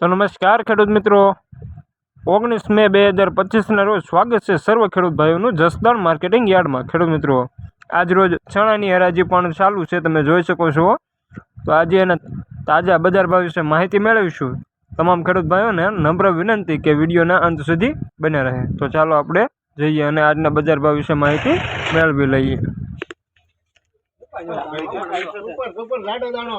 તો નમસ્કાર ખેડૂત મિત્રો ઓગણીસ મે બે હજાર પચીસના રોજ સ્વાગત છે સર્વ ખેડૂત ભાઈઓનું જસદણ માર્કેટિંગ યાર્ડમાં ખેડૂત મિત્રો આજ રોજ ચણાની હરાજી પણ ચાલુ છે તમે જોઈ શકો છો તો આજે એના તાજા બજાર ભાવ વિશે માહિતી મેળવીશું તમામ ખેડૂત ભાઈઓને નમ્ર વિનંતી કે વિડીયોના અંત સુધી બને રહે તો ચાલો આપણે જઈએ અને આજના બજાર ભાવ વિશે માહિતી મેળવી લઈએ ઉપર ઉપર લાડો દાણો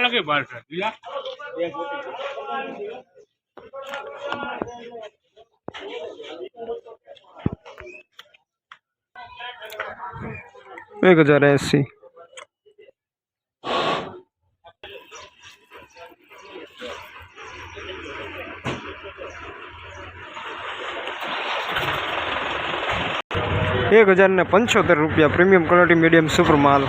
लगे एक हज़ार अस्सी। એક હજાર પંચોતેર રૂપિયા પ્રીમિયમ ક્વોલિટી મીડિયમ સુપર માલ.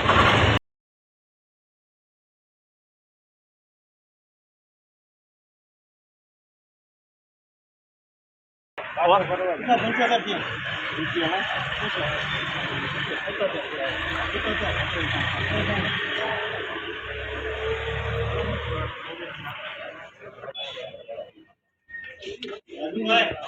રૂપાલ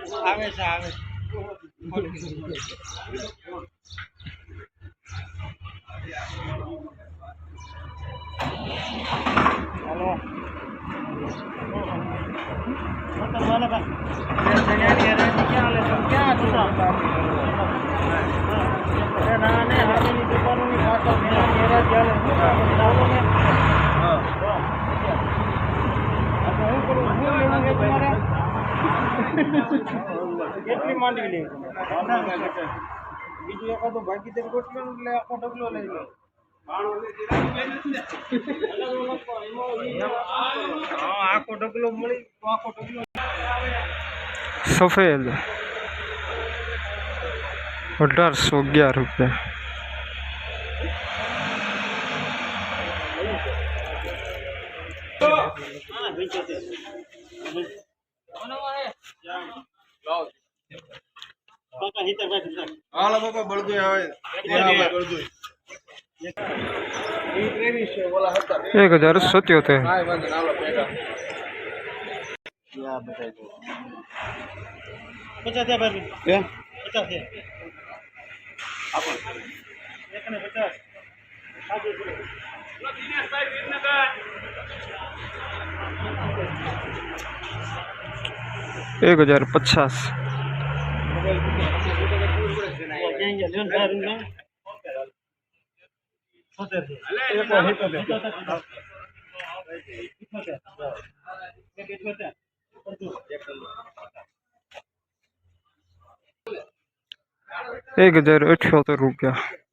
ક્યાં કોઈ બીજા નહીં. ના તો દુકાનો સુવિધા ઊભી મેળા આવે છે કેટલી માંડવી લેવી બીજું એકાદું ભાગીદાર ગોઠવે ને એટલે આખો ઢગલો લઈ લો હા, આખો ઢગલો મળી તો આખો ઢગલો સફેદ અઢારસો અગિયાર રૂપિયા હાલો બાપા બળદું આવે બળદું એક હજાર સત્યોતેર પચાસ એક હજાર પચાસ. એક હજાર અઠ્યોતેર રૂપિયા.